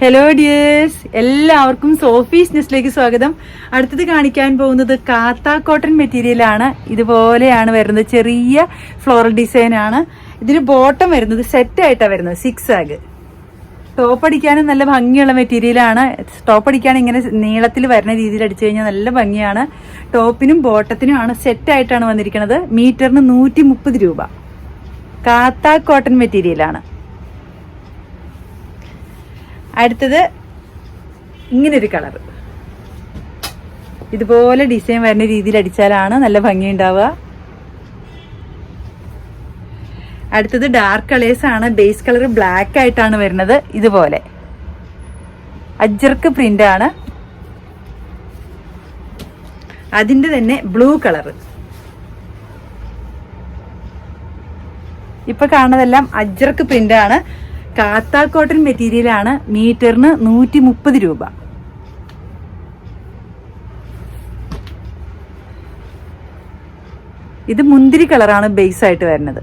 Hello dears എല്ലാവർക്കും Sophie's ന്യൂസിലേക്ക് സ്വാഗതം. അടുത്തത് കാണിക്കാൻ പോകുന്നത് കാത്ത കോട്ടൺ മെറ്റീരിയലാണ് ഇതുപോലെയാണ് വരുന്നത്. ചെറിയ ഫ്ലോറൽ ഡിസൈൻ ആണ്. ഇതിന് ബോട്ടം വരുന്നത് സെറ്റ് ആയിട്ടാണ് വരുന്നത്. സിക്സ് ആഗ് ടോപ്പ് അടിക്കാനും നല്ല ഭംഗിയുള്ള മെറ്റീരിയലാണ് ടോപ്പ് അടിക്കാൻ ഇങ്ങനെ നീളത്തിൽ വരുന്ന രീതിയിൽ അടിച്ചു കഴിഞ്ഞാൽ നല്ല ഭംഗിയാണ്. ടോപ്പിനും ബോട്ടത്തിനും ആണ് സെറ്റ് ആയിട്ടാണ് വന്നിരിക്കുന്നത്. മീറ്ററിന് നൂറ്റി രൂപ. കാത്ത കോട്ടൺ മെറ്റീരിയലാണ് അടുത്തത് ഇങ്ങനൊരു കളർ. ഇതുപോലെ ഡിസൈൻ വരുന്ന രീതിയിൽ അടിച്ചാലാണ് നല്ല ഭംഗി ഉണ്ടാവുക അടുത്തത് ഡാർക്ക് കളേഴ്സ് ആണ്. ബേസ് കളർ ബ്ലാക്ക് ആയിട്ടാണ് വരുന്നത്. ഇതുപോലെ. അജർക്ക് പ്രിന്റ് ആണ്. അതിന്റെ തന്നെ ബ്ലൂ കളർ ഇപ്പൊ കാണുന്നതെല്ലാം അജർക്ക് പ്രിന്റ് ആണ്. കാത്ത കോട്ടൺ മെറ്റീരിയൽ ആണ് മീറ്ററിന് നൂറ്റി മുപ്പത് രൂപ. ഇത് മുന്തിരി കളറാണ് ബേസ് ആയിട്ട് വരുന്നത്.